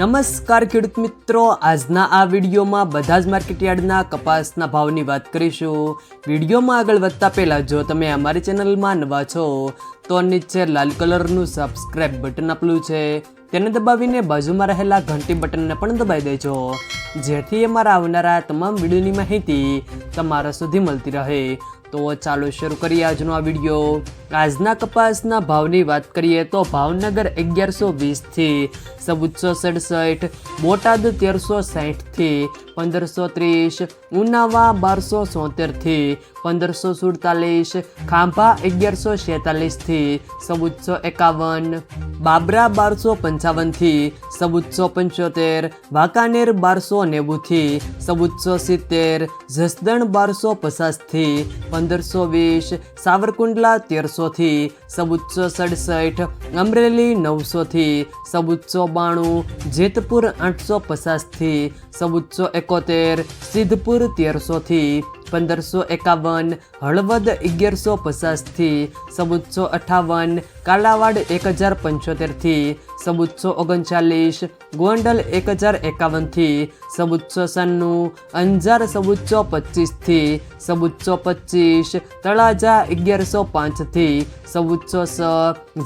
નમસ્કાર ખેડૂત મિત્રો. આજના આ વિડીયોમાં બધા જ માર્કેટયાર્ડના કપાસના ભાવની વાત કરીશું. વિડીયોમાં આગળ વધતા પહેલાં જો તમે અમારી ચેનલમાં નવા છો, તો નીચે લાલ કલરનું સબસ્ક્રાઇબ બટન આપેલું છે. તેને દબાવીને બાજુમાં રહેલા ઘંટી બટનને પણ દબાવી દેજો. જેથી અમારા આવનારા તમામ વિડીયોની માહિતી તમારા સુધી મળતી રહે. તો ચાલો શરૂ કરીએ આજનો આ વીડિયો. આજના કપાસના ભાવની વાત કરીએ તો ભાવનગર અગિયારસો વીસથી ચૌદસો સડસઠ, બોટાદ તેરસો સાઠથી પંદરસો ત્રીસ, ઉનાવા બારસો સોતેરથી પંદરસો સુડતાલીસ, ખાંભા અગિયારસો છેતાલીસથી ચૌદસો એકાવન, બાબરા બારસો પંચાવનથી ચૌદસો પંચોતેર, વાંકાનેર બારસો નેવુંથી ચૌદસો સિત્તેર, જસદણ બારસો પચાસથી પંદરસો વીસ, સાવરકુંડલા તેરસોથી સવુચ્ચો સડસઠ, અમરેલી નવસોથી સવુચ્ચો બાણું, જેતપુર આઠસો પચાસથી સવુચ્ચો એકોતેર, સિદ્ધપુર તેરસોથી પંદરસો એકાવન, હળવદ અગિયારસો પચાસથી સવુચ્ચો અઠાવન, કાલાવાડ એક હજાર પંચોતેરથી ચૌદસો ઓગણચાલીસ ગોંડલ એક હજાર એકાવનથી ચૌદસો સન્નું અંજાર ચૌદસો પચીસથી ચૌદસો પચીસ તળાજા અગિયારસો પાંચથી ચૌદસો સ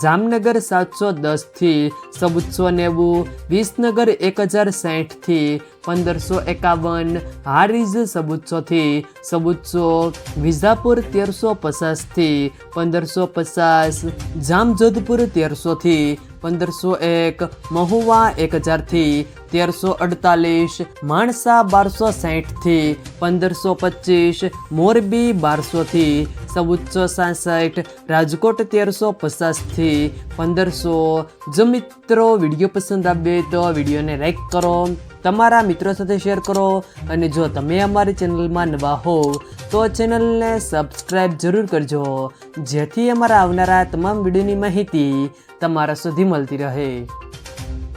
જામનગર સાતસો દસથી ચૌદસો નેવું વિસનગર એક હજાર સાઠથી પંદરસો એકાવન હારીઝ સબુત્સોથી સબુત્સો વિઝાપુર તેરસો પચાસથી પંદરસો પચાસ, જામજોધપુર તેરસોથી પંદરસો એક, મહુવા એક હજારથી તેરસો અડતાલીસ, માણસા બારસો સાઠથી પંદરસો પચીસ, મોરબી બારસોથી ચૌદસો સાસઠ, રાજકોટ તેરસો પચાસથી, પંદરસો. જો મિત્રો વીડિયો પસંદ આવે તો વિડીયોને લાઈક કરો, તમારા મિત્રો સાથે શેર કરો અને જો તમે અમારી ચેનલમાં નવા હોવ તો ચેનલને સબસ્ક્રાઈબ જરૂર કરજો, જેથી અમારા આવનારા તમામ વિડીયોની માહિતી તમારા સુધી મળતી રહે.